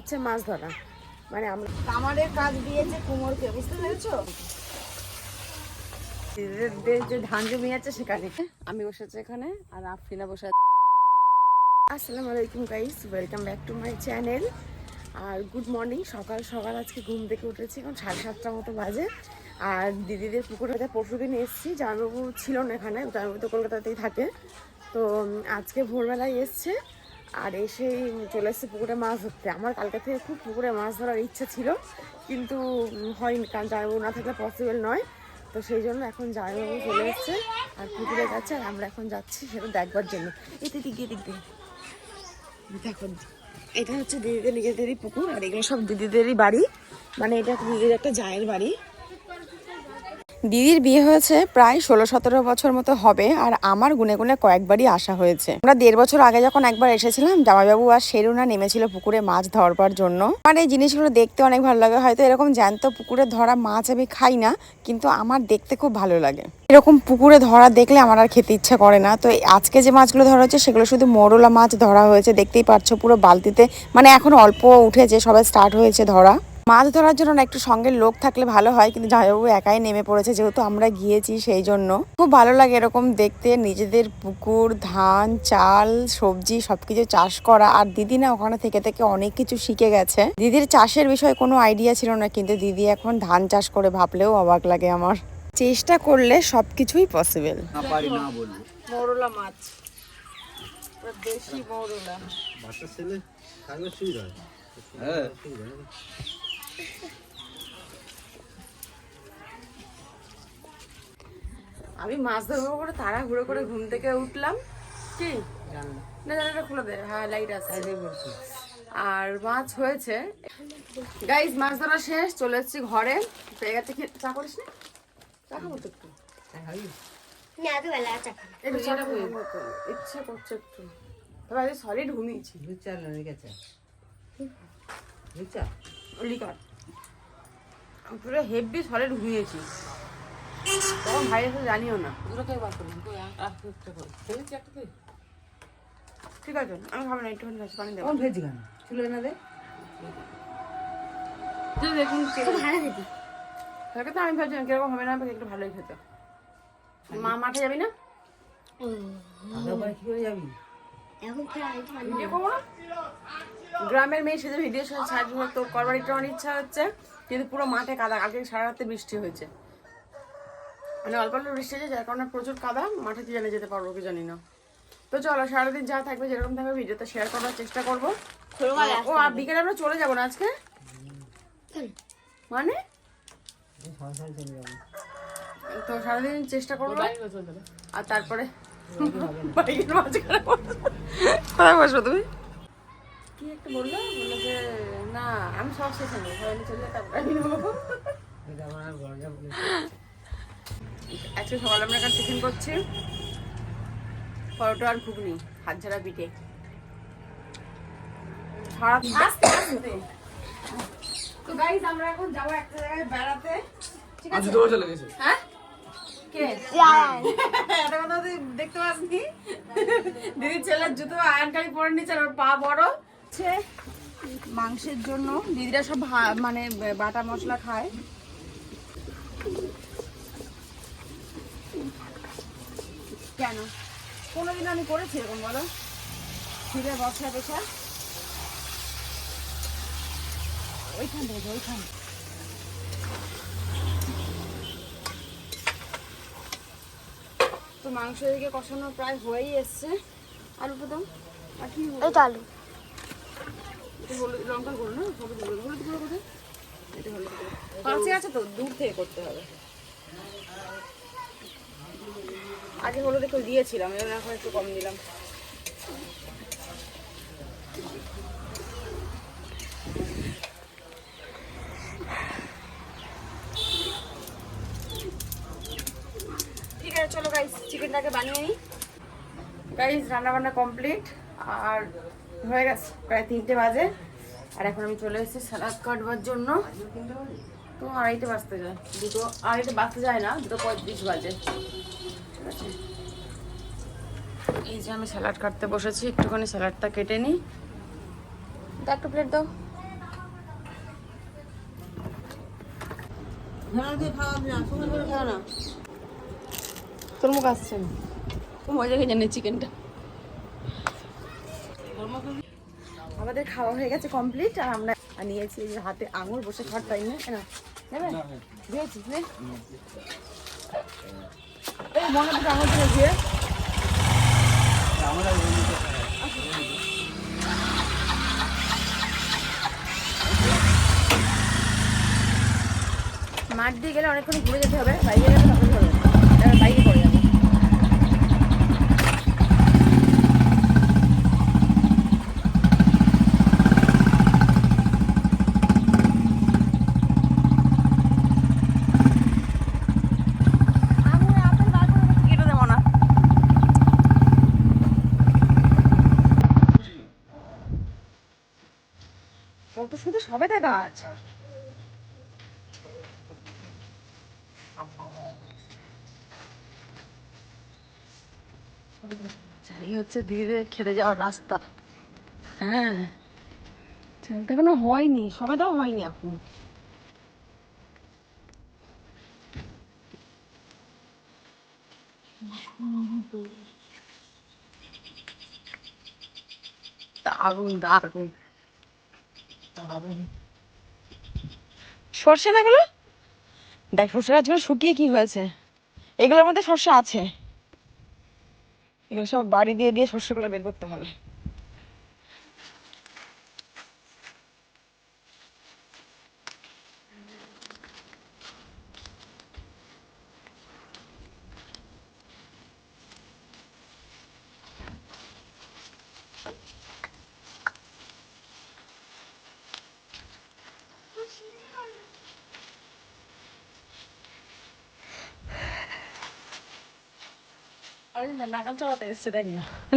হচ্ছে মাছ ধরা। মানে আমরা কামারের কাজ দিয়েছে কুমোরকে বুঝতে পেরেছ? যে- ধান জমি আছে সেখানে। আমি বসেছি এখানে আর আফরিনা বসে আছে। আসসালামু আলাইকুম guys welcome back to my channel R good morning সকাল সকাল আজকে ঘুম থেকে উঠেছি এখন সাড়ে সাতটার মতো বাজে। আর দিদিদের পুকুরে পরশু দিন এসেছি। জামাইবাবু ছিল না এখানে জামাইবাবু তো কলকাতাতেই থাকে। তো আজকে ভোরবেলায় এসছে। আর এসেই চলে এসছে পুকুরে মাছ ধরতে। আমার কালকে থেকে খুব পুকুরে মাছ ধরার ইচ্ছা ছিল, কিন্তু হয়নি, কারণ জামাইবাবু না থাকলে পসিবল নয়। তো সেই জন্য এখন জামাইবাবু চলে এসছে আর পুকুরে যাচ্ছে আর আমরা এখন যাচ্ছি সেটা দেখবার জন্য। গিয়ে দিক দিয়ে দেখো, এটা হচ্ছে দিদিদের নিজেদেরই পুকুর আর এগুলো সব দিদিদেরই বাড়ি। মানে এটা দিদিদের একটা জায়ের বাড়ি। দিদির বিয়ে হয়েছে প্রায় ষোলো সতেরো বছর মতো হবে, আর আমার গুনে গুনে কয়েকবারই আসা হয়েছে। আমরা দেড় বছর আগে যখন একবার এসেছিলাম, জামাইবাবু আর শেরুনা নেমেছিল পুকুরে মাছ ধরবার জন্য। আমার এই জিনিসগুলো দেখতে অনেক ভালো লাগে, হয়তো এরকম জ্যান্ত পুকুরে ধরা মাছ আমি খাই না, কিন্তু আমার দেখতে খুব ভালো লাগে। এরকম পুকুরে ধরা দেখলে আমার আর খেতে ইচ্ছা করে না। তো আজকে যে মাছগুলো ধরা হচ্ছে, সেগুলো শুধু মোরলা মাছ ধরা হয়েছে, দেখতেই পাচ্ছ পুরো বালতিতে। মানে এখন অল্প উঠেছে সবাই স্টার্ট হয়েছে ধরা। মাছ ধরার জন্য না একটু সঙ্গে লোক থাকলে ভালো হয় কিন্তু জামাইবাবু একাই নেমে পড়েছে যেহেতু আমরা গিয়েছি সেই জন্য। খুব ভালো লাগে এরকম দেখতে নিজেদের পুকুর ধান চাল সবজি সবকিছু চাষ করা। আর দিদি না ওখানে থেকে থেকে অনেক কিছু শিখে গেছে। দিদির চাষের বিষয়ে কোনো আইডিয়া ছিল না কিন্তু দিদি এখন ধান চাষ করে ভাবলেও অবাক লাগে আমার। চেষ্টা করলে সবকিছুই পসিবল না পারি না বলব মৌরলা মাছ। দেশি মৌরলা। ছেলে সুবিধা হ্যাঁ। আমি মাছ ধরবো করে তাড়াহুড়ো করে ঘুম থেকে উঠলাম। কি? না জানাটা খুলে দে। হ্যাঁ লাইট আছে। আর মাছ হয়েছে। গাইজ মাছ ধরা শেষ চলে এসেছি ঘরে। পেয়ে থেকে চা করিস না? চা খাব তো একটু। ইচ্ছে করছে একটু। তবে আজ সলিড ঘুমিয়েছি। লিকার। পুরো হেভি সলিড ঘুমিয়েছি তখন ভাই এসে জানিও না। ঠিক আছে আমি খাব না একটুখানি খাচ্ছি পানি দেবো। যে দেখুন ভালো দিদি। তাকে তো আমি ভাবছিলাম কীরকম হবে না একটু ভালোই খেতে। মা মাঠে যাবি না? এখন খেলা হইতে পারি ভিডিও করব না? গ্রামের মেয়ে সেজে ভিডিও সাহায্য তো করবার একটু অনেক ইচ্ছা হচ্ছে কিন্তু পুরো মাঠে কাদা কালকে সারা রাতে বৃষ্টি হয়েছে। মানে অল্প অল্প বৃষ্টি হয়েছে যার কারণে প্রচুর কাদা মাঠে কি জানে যেতে পারব কি জানি না। তো চলো সারাদিন যা থাকবে যেরকম থাকবে ভিডিওতে শেয়ার করার চেষ্টা করব। ও আর বিকেলে আমরা চলে যাব না আজকে? মানে? তো সারাদিন চেষ্টা করব। আর তারপরে? বাইকের মাঝখানে বসবো। কোথায় বসবো তুমি? কি একটা বলল? বলল যে না আমি সব শেষে নেব সবাই চলে তারপরে আমি নেব। আজকে সকালে আমরা এখন টিফিন করছি। পরোটা আর ঘুগনি হাত ঝাড়া পিঠে। তো গাইজ আমরা এখন যাব একটা জায়গায় বেড়াতে। ঠিক আছে? হ্যাঁ? কে? একটা দেখতে পাসনি? দিদির ছেলের জুতো আয়নকারি পরে নিচ্ছে আর ওর পা বড়। হচ্ছে মাংসের জন্য। দিদিরা সব মানে বাটা মশলা খায়। কেন? কোনোদিন আমি করেছি এরকম, বলো? ছিঁড়ে বসা বেসা ওইখান থেকে, ওইখান। তো মাংস এদিকে কষানো প্রায় হয়েই এসছে। আলু প্রথম আর কি আলু। হলুদ আছে তো, দূর থেকে করতে হবে। আগে হলুদ একটু দিয়েছিলাম এখন একটু কম দিলাম। ঠিক আছে, চলো গাইস চিকেনটাকে বানিয়ে নিই। গাইস রান্না বান্না কমপ্লিট আর হয়ে গেছে প্রায় তিনটে বাজে। আর এখন আমি চলে এসেছি স্যালাড কাটবার জন্য। তো আড়াইটে বাজতে যায়। দুটো আড়াইটে বাজতে যায় না দুটো পঁয়ত্রিশ বাজে। ঠিক আছে? এই যে আমি স্যালাড কাটতে বসেছি একটুখানি স্যালাডটা কেটে নিই। দা একটা প্লেট দাও। তোর মুখ আসছে না। খুব মজা খেয়ে জানে চিকেনটা। আমাদের খাওয়া হয়ে গেছে কমপ্লিট আর আমরা নিয়েছি যে হাতে আঙুর বসে খাওয়ার টাইম না কেন দিয়েছিস নে। এই মনে দুটো আঙুর দিয়ে। মাঠ দিয়ে গেলে অনেকক্ষণ ঘুরে যেতে হবে বাইরে গেলে তখন বাইরে পড়ে যাবে আঙুরে আপেল বার করে রেখেছি, কেটে দেবো না কত শুধু সবেদা গাছ এই হচ্ছে ধীরে ধীরে খেতে যাওয়ার রাস্তা। হ্যাঁ। ছেলেটা এখনও হয়নি সবেদাও হয়নি এখন। দারুণ দারুণ দারুণ। সর্ষে না এগুলো? দেখ সর্ষে গাছগুলো শুকিয়ে কি হয়েছে? এগুলোর মধ্যে সর্ষে আছে। এগুলো সব বাড়ি দিয়ে দিয়ে শস্যগুলো বের করতে হবে।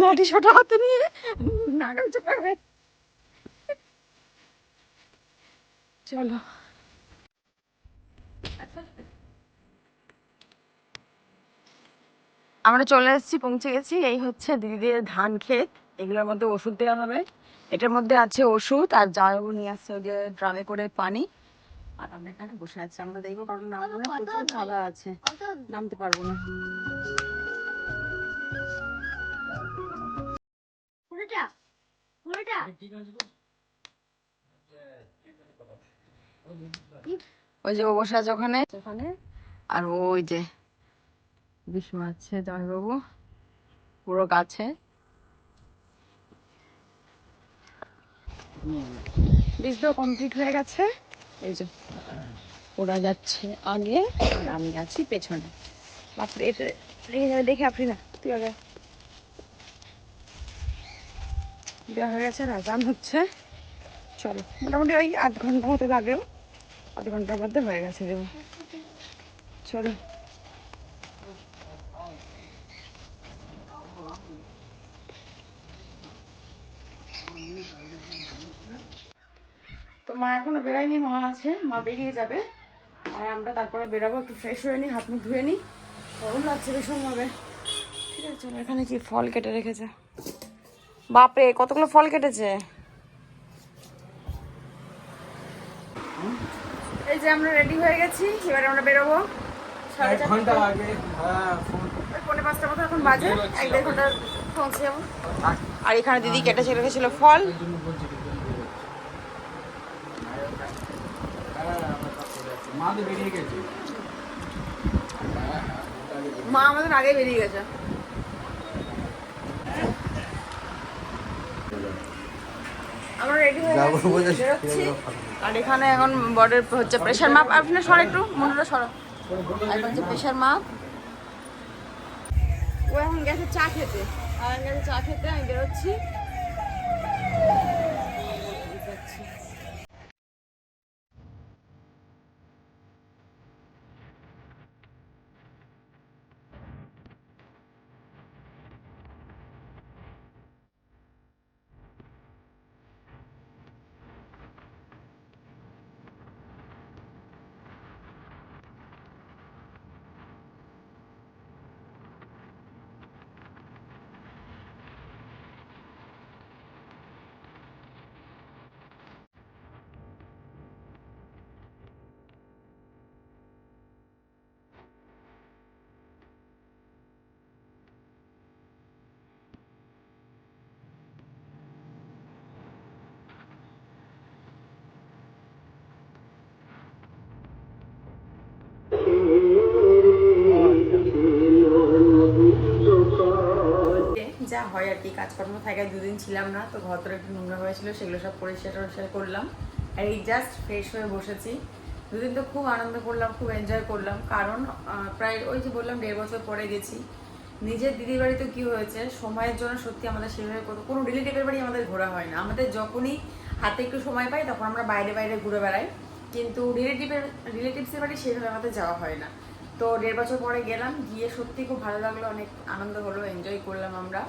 লাঠি হাতে নিয়ে নাগাল চলো আমরা চলে এসেছি, পৌঁছে গেছি। এই হচ্ছে দিদিদের ধান ক্ষেত। এগুলোর মধ্যে ওষুধ দেওয়া হবে। এটার মধ্যে আছে ওষুধ আর জারবু নিয়ে আসছে ওই যে ড্রামে করে পানি। আর আমরা এখানে বসে আছি। আমরা দেখব কারণ নামবো না প্রচুর কাদা আছে। নামতে পারব না। পুরোটা পুরোটা ওই যে ও বসে আছে ওখানে। ওখানে। আর ওই যে বিষ্ণু আছে জয়বাবু পুরো গাছে। বীজ কমপ্লিট হয়ে গেছে। এই যে ওরা যাচ্ছে আগে আর আমি আছি পেছনে। বাপরে এটা রেখে যাবে দেখে আপনি না তুই আগে দেওয়া হয়ে গেছে, রাজান হচ্ছে। চলো, মোটামুটি ওই আধ ঘণ্টা মতো লাগেও আধ ঘণ্টার মধ্যে হয়ে গেছে দেবো। চলো। তো মা এখনও বেরোয়নি, মা আছে, মা বেরিয়ে যাবে। আর আমরা তারপরে বেরোবো, একটু ফ্রেশ হয়ে নিই হাত মুখ ধুয়ে নিই গরম লাগছে ভীষণভাবে। ঠিক আছে, চলো, এখানে কি ফল কেটে রেখেছে? বাপরে কতগুলো ফল কেটেছে? এই যে আমরা রেডি হয়ে গেছি এবারে আমরা বেরোবো। ঘণ্টা আগে হ্যাঁ ফোন পাঁচটা মতো এখন বাজে এক দেড় ঘণ্টা পৌঁছে যাব। আর এখানে দিদি কেটেছে রেখেছিল ফল। কিন্তু মা আমাদের আগে বেরিয়ে গেছে। আমরা রেডি হয়ে গেছি, বেরোচ্ছি। আর এখানে এখন বডির হচ্ছে প্রেশার মাপ আপনি সর একটু মনটা সর আর হচ্ছে প্রেশার মাপ ও এখন গেছে চা খেতে। আর গেছে চা খেতে আমি বেরোচ্ছি। কাজকর্ম থাকায় দুদিন ছিলাম না, তো ঘর একটু নোংরা হয়েছিল সেগুলো সব পরিষ্কার টরিষ্কার করলাম। আর এই জাস্ট ফ্রেশ হয়ে বসেছি। দুদিন তো খুব আনন্দ করলাম, খুব এনজয় করলাম। কারণ প্রায় ওই যে বললাম, দেড় বছর পরে গেছি। নিজের দিদির বাড়িতে কি হয়েছে, সময়ের জন্য সত্যি আমাদের সেভাবে কোনো রিলেটিভের বাড়ি আমাদের ঘোরা হয় না। আমাদের যখনই হাতে একটু সময় পাই, তখন আমরা বাইরে বাইরে ঘুরে বেড়াই। কিন্তু রিলেটিভের রিলেটিভসের বাড়ি সেভাবে আমাদের যাওয়া হয় না। তো দেড় বছর পরে গেলাম, গিয়ে সত্যি খুব ভালো লাগল, অনেক আনন্দ হলো এনজয় করলাম আমরা।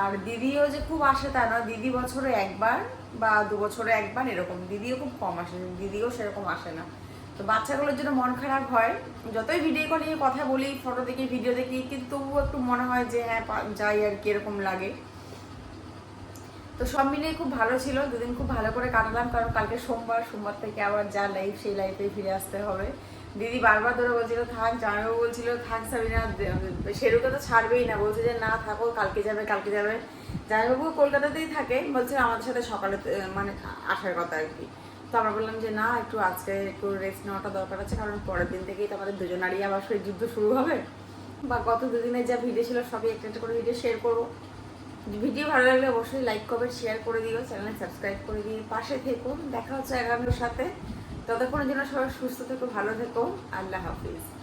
আর দিদিও যে খুব আসে তা না, দিদি বছরে একবার বা দু বছরে একবার এরকম। দিদিও খুব কম আসে, দিদিও সেরকম আসে না। তো বাচ্চাগুলোর জন্য মন খারাপ হয়। যতই ভিডিও কলে কথা বলি ফটো দেখি ভিডিও দেখি, কিন্তু তবুও একটু মনে হয় যে হ্যাঁ যাই আর কি এরকম লাগে। তো সব মিলিয়ে খুব ভালো ছিল। দুদিন খুব ভালো করে কাটালাম, কারণ কালকে সোমবার সোমবার থেকে আবার যা লাইফ সেই লাইফে ফিরে আসতে হবে। দিদি বারবার ধরে বলছিল, থাক, জামাইবাবু বলছিল, থাক সাবিনা সেরুকে তো ছাড়বেই না। বলছে যে, না, থাকো, কালকে যাবে কালকে যাবে। জামাইবাবু কলকাতাতেই থাকে, বলছে আমাদের সাথে সকালে মানে আসার কথা আর কি। তো আমরা বললাম যে, না, একটু আজকে একটু রেস্ট নেওয়াটা দরকার আছে, কারণ পরের দিন থেকেই তো আমাদের দুজনারই আবার সেই যুদ্ধ শুরু হবে। বা গত দুদিনের যা ভিডিও ছিল, সবই একটা একটা করে ভিডিও শেয়ার করব। ভিডিও ভালো লাগলে অবশ্যই লাইক কমেন্ট শেয়ার করে দিও। চ্যানেলে সাবস্ক্রাইব করে দিয়ে পাশে থেকো দেখা হচ্ছে আগামীর সাথে। ততক্ষণের জন্য সবাই সুস্থ থেকো ভালো থেকো। আল্লাহ হাফিজ।